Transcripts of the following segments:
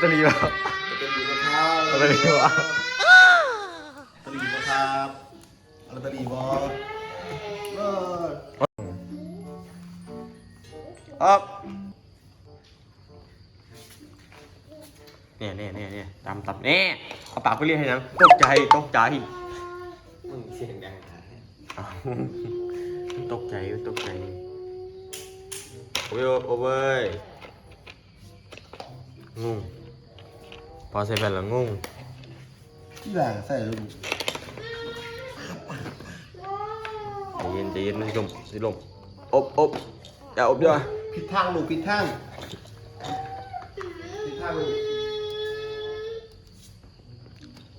ตอรี่วะลอตเตอรี่นะครับลอตเตอรี่วะลอตเตอรี่นะครับเอาลอตเตอรี่บอเลิศออกเนี่ยเนี่ยเนี่ยเนี่ยตามตับเนี่ยเอาปากไปเรียกให้นังตกใจตกใจมึงเสียงดังนะอ้าวตกใจตกใจโอ้ยโอ้ยงง พอใส่แผ่นแล้วงงที่หลังใส่ลูกใจเย็นใจเย็นมันสิลมสิลมอบอบอย่าอบด้วยผิดทางลูกผิดทางผิดทางลูก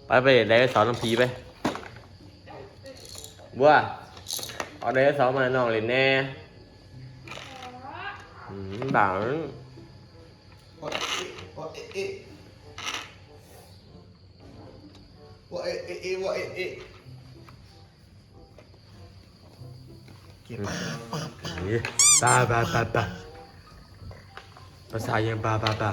ไปไปได้สอนน้ำพีไปบัวเอาได้สอนมาน้องเล่นแน่อืมบ่าวว่าเอ๊ะว่าเอ๊ะ ว่าเอ๊ะเอ๊ะว่าเอ๊ะเอ๊ะเก็บนี่ตาตาตาตาภาษายังปาปาปา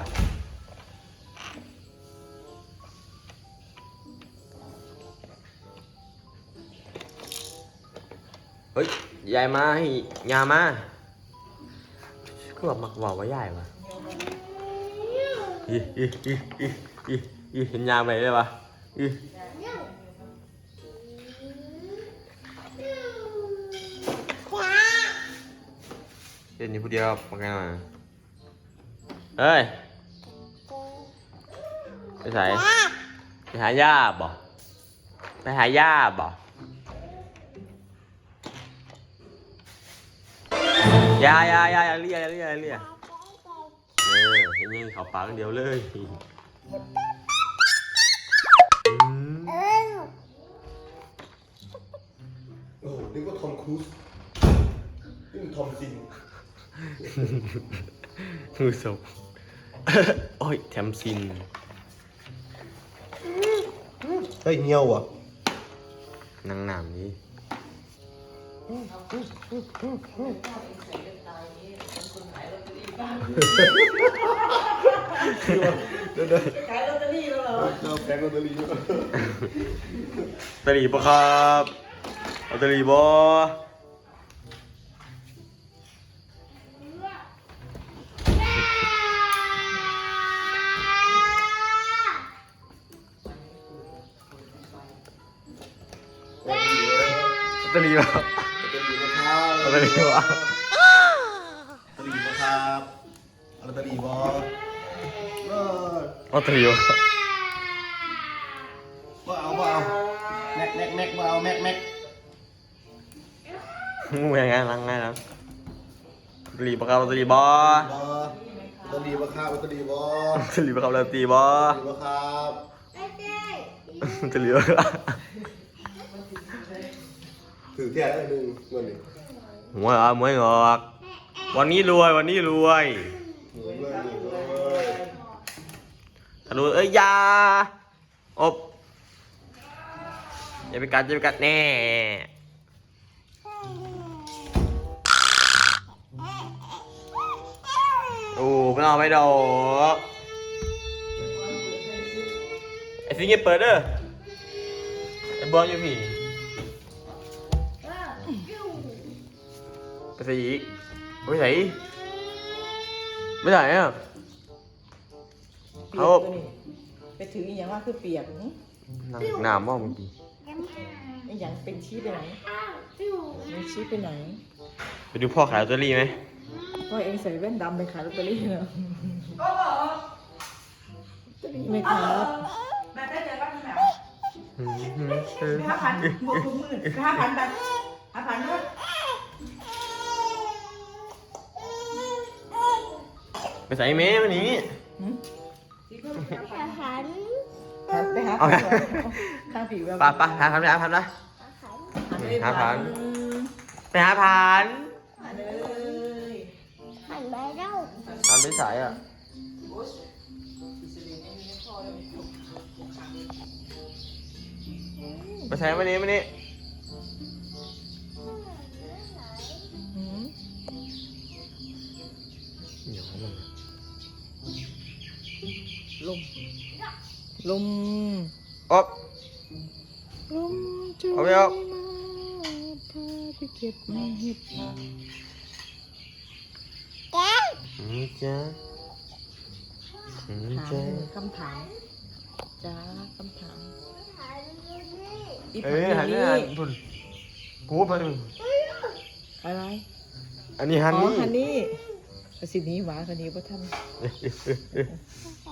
เฮ้ยยายมาให้ยามาก็แบบมักบอกว่ายายวะอีอีอีอีอีเห็นยาไหมได้ปะอี เดียวมาไงมาเฮ้ยไปไหนไปหาย่าบ่ไปหาย่าบ่ยายายายาเรียเรียเรียเออเห็นยังเขาปากองเดียวเลยโอ้โหนึกว่าทอมครูซนี่มันทอมซิน มือศพโอ้ยแถมซินเฮ้ยเงียวอะนางหนามนี้เดี๋ยวเดี๋ยวขายลอตเตอรี่แล้วเหรอเจอแบงค์ลอตเตอรี่ด้วยตะลีปะครับเอาตะลีบอ ลอตเตอรี่ด้วยตะลีปะลอตเตอรี่นะครับเอาตะลีวะลอตเตอรี่นะครับเอาลอตเตอรี่บอเลิศเอาตะลีวะว่าเอาว่าเอาแม็กแม็กแม็กว่าเอาแม็กแม็กมึงยังไงลังไงนะตะลีปะครับเอาตะลีบอบอลอตเตอรี่บอครับลอตเตอรี่บอตะลีปะครับเอาตะลีบอลอตเตอรี่บอครับตะลีวะ ถือเที่ยได้หนึ่งเงินนี่หมวยอะหมวยงอก วันนี้รวยวันนี้รวยหนึ่งเลยหนึ่งเลยถ้ารู้เอ้ยอยาอบอย่าไปกัดอย่าไปกัดแน่โอ้ไม่เอาไม่ดอกไอ้สิงเงี้เปิดเด้อไอ้บอลอยู่พี่ ไปใส่อีกไปใส่อีกไม่ใส่อะเปียกเอาตัวนี้ไปถืออีหยังว่าคือเปียกหึน้ำน้ำว่าเมื่อกี้อีหยังเป็นชี้ไปไหนเป็นชี้ไปไหนไปดูพ่อขายลอตเตอรี่ไหมพ่อเองใส่แว่นดำไปขายลอตเตอรี่เหรอลอตเตอรี่ไหมครับแม่ได้เจอบ้านแมวอืม ไปห้าพันบวกทุกหมื่นไปห้าพันไปห้าพันด้วย ไป ใส่เมย์วันนี้หึที่เพิ่มไปห้าพันหาไปหาเอาผัไงวข้างผิวแบบปะปะหาพัน ไปหาพันนะหาผันไปหาพันหาเลยพันไปใส่อะไปใส่วันนี้วันนี้ ลม ลมอ๊อบลมจะเอาไม่เอามาพาไปเก็บมาเห็ดอืมจ้าอืมถามจ้าเลยคำถามจ้าคำถามอีเอ้ยผัหันนหนี่น้าพุ่นพูดไปอะไรอันนี้ฮันอ๋อนี่ฮันนี่กระสิหนี้หวาคันนี้พ่ท่านอื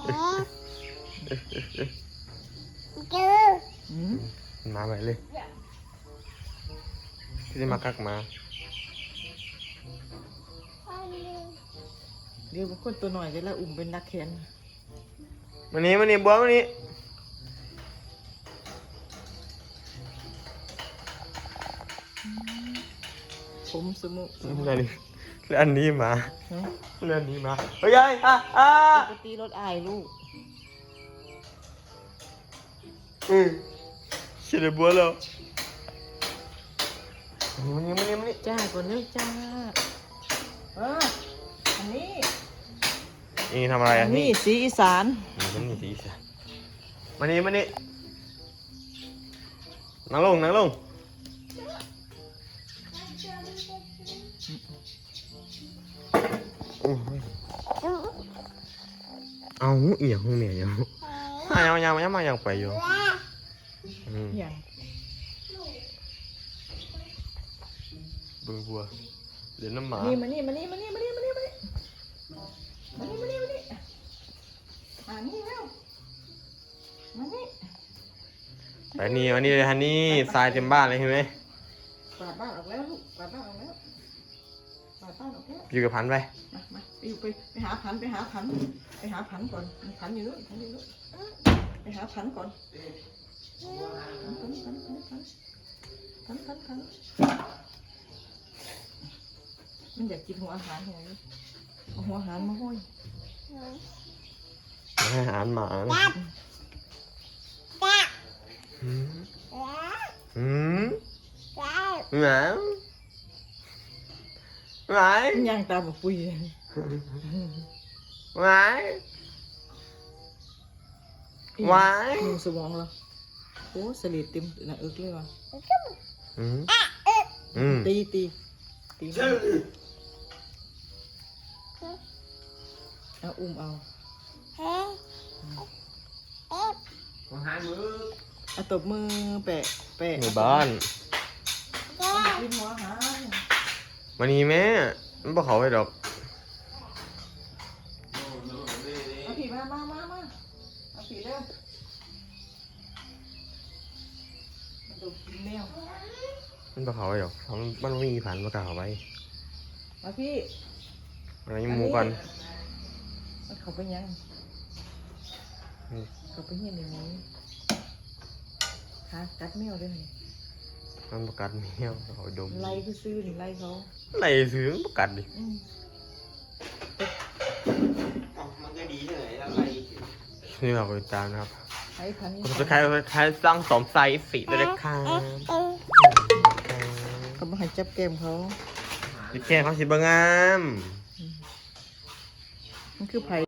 มมาไปเลยที่จะมากักมาเดี๋ยวบางคนตัวหน่อยจะละอุ่มเป็นนักแขนวันนี้วันนี้บัววันนี้ผมสมุอันนี้ แล้วอันนี้มาฮะแล้วอันนี้มาเฮ้ยยายอะอะปกติรถอายลูก อืมเสียดายบัวแล้ววันนี้วันนี้วันนี้จ้าก่อนเร็วจ้าเอออันนี้นี่ทำอะไรอัอะนนี้นี่สีอีสานนี่มันนี่สีสันมานี่มานี่นั่งลงนั่งลงโอ้ย เอาเอียงห้องเนี่ยยังมายังยังยังมายังไปอยู่อืมอย่างเบิ่งบัวเดี๋ยวน้ำหมานี่มานี่มานี่มานี่มานี่มานี่มานี่มานี่มานี่มานี่อ่านี่เร็วมานี่ไปนี่วันนี้เลยฮันนี่ทรายเต็มบ้านเลยเห็นไหมกวาดบ้านออกแล้วลูกกวาดบ้านออกแล้ว กวาดบ้านออกแล้วอยู่กับพันไปมามาไปอยู่ไปไปหาพันไปหาพันไปหาพันก่อนมีพันอยู่นู้นพันอยู่นู้นไปหาพันก่อนพันพันพันพันพันพันพันมันอยากกินหัวอาหารหัวนี้เอาหัวอาหารมาห้อยให้อาหารหมาอืมอืมหมาหมา Ngoại Nhăn tao một quy Ngoại Ngoại Nguồn sự bọn là Ủa sẽ liệt tim tụi nó ước lấy mà Ừ Ừ Ti ti Ti Nó um ao Còn hai mươi ước À tụt mưa bẹ bẹ Người bên Đi mua hả ว่ะอืมอืมตีตีตีมันเอาอุ้มเอาหายมือเอาตบมือแปะแปะหมู่บ้านกินหัวอาหารวันนี้แม่ มันบ่เขาไปดอก เอาผีมามามามาเอาผีเร็วมันดูกินแมวมันบ่เขาไปดอกเพราะมันมันไม่มีผันมากล้าเขาไปมาพี่มันยังหมูกันมันเขาไปยังอืมเขาไปเฮียนในนี้ฮะกัดแมวด้วยนี่มันประกัดแมวเขาดมไล่คือซื้อนี่ไล่เขา ไหนซื้อมันประกัดดิอืมมันก็ดีใช่ไหมอะไรนี่เราไปตามนะครับไอ้พันผมจะใช้ใช้สร้างสมไซส์สีด้วยนะครับเขามาให้จับแก้มเขาจะแก้เขาสิบงาม มันคือไผ่